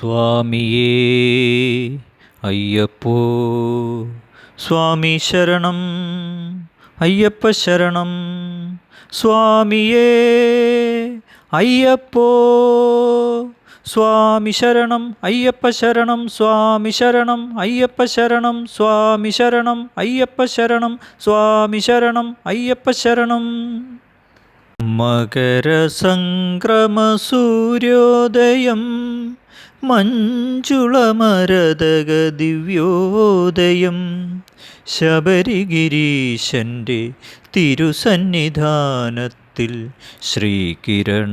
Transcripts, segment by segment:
സ്വാമിയേ അയ്യപ്പോ സ്വാമി ശരണം അയ്യപ്പ ശരണം. സ്വാമിയേ അയ്യപ്പോ സ്വാമി ശരണം അയ്യപ്പ ശരണം. സ്വാമി ശരണം അയ്യപ്പ ശരണം. സ്വാമി ശരണം അയ്യപ്പ ശരണം. സ്വാമി ശരണം അയ്യപ്പ ശരണം. മകരസംക്രമസൂര്യോദയം മഞ്ജുളമരതക ദിവ്യോദയം ശബരിഗിരീശന്റെ തിരുസന്നിധാനത്തിൽ ശ്രീകിരണങ്ങളാൽ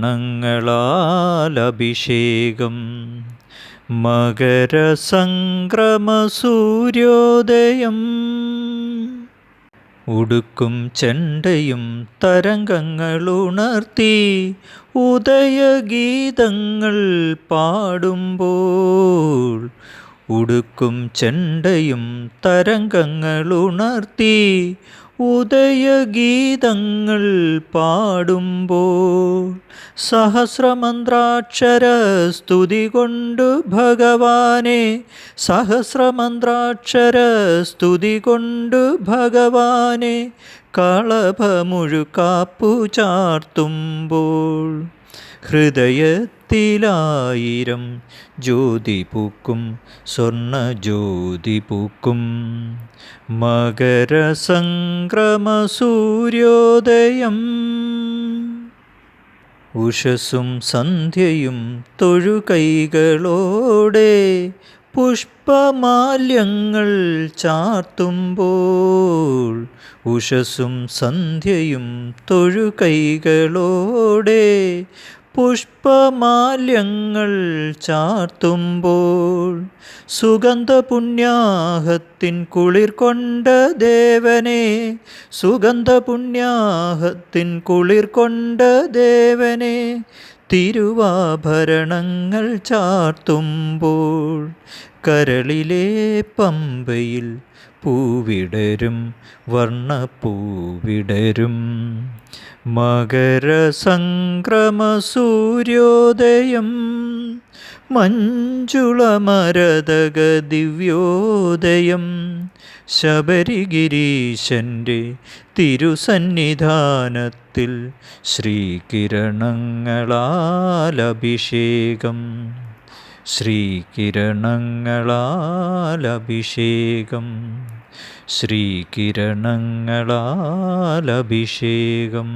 അഭിഷേകം മകരസംക്രമസൂര്യോദയം ഉടുക്കും ചെണ്ടയും തരംഗങ്ങൾ ഉണർത്തി ഉദയഗീതങ്ങൾ പാടുമ്പോൾ ഉടുക്കും ചെണ്ടയും തരംഗങ്ങൾ ഉണർത്തി ഉദയഗീതങ്ങൾ പാടുമ്പോൾ സഹസ്രമന്ത്രാക്ഷര സ്തുതി കൊണ്ടു ഭഗവാനെ സഹസ്രമന്ത്രാക്ഷര സ്തുതി കൊണ്ടു ഭഗവാനെ കളഭമുഴുക്കാപ്പു ചാർത്തുമ്പോൾ ഹൃദയത്തിലായിരം ജ്യോതി പൂക്കും സ്വർണ ജ്യോതി പൂക്കും മകരസംക്രമസൂര്യോദയം ഉഷസും സന്ധ്യയും തൊഴുകൈകളോടെ പുഷ്പമാല്യങ്ങൾ ചാർത്തുമ്പോൾ ഉഷസും സന്ധ്യയും തൊഴുകൈകളോടെ പുഷ്പമാല്യങ്ങൾ ചാർത്തുമ്പോൾ സുഗന്ധപുണ്യാഹത്തിൻ കുളിർ കൊണ്ട ദേവനെ സുഗന്ധപുണ്യാഹത്തിൻ കുളിർ കൊണ്ട ദേവനെ തിരുവാഭരണങ്ങൾ ചാർത്തുമ്പോൾ കരളിലെ പമ്പയിൽ പൂവിടരും വർണപ്പൂവിടരും. മകരസംക്രമസൂര്യോദയം മഞ്ജുളമരതക ദിവ്യോദയം ശബരിഗിരീശന്റെ തിരുസന്നിധാനത്തിൽ ശ്രീകിരണങ്ങളാൽ അഭിഷേകം അഭിഷേകം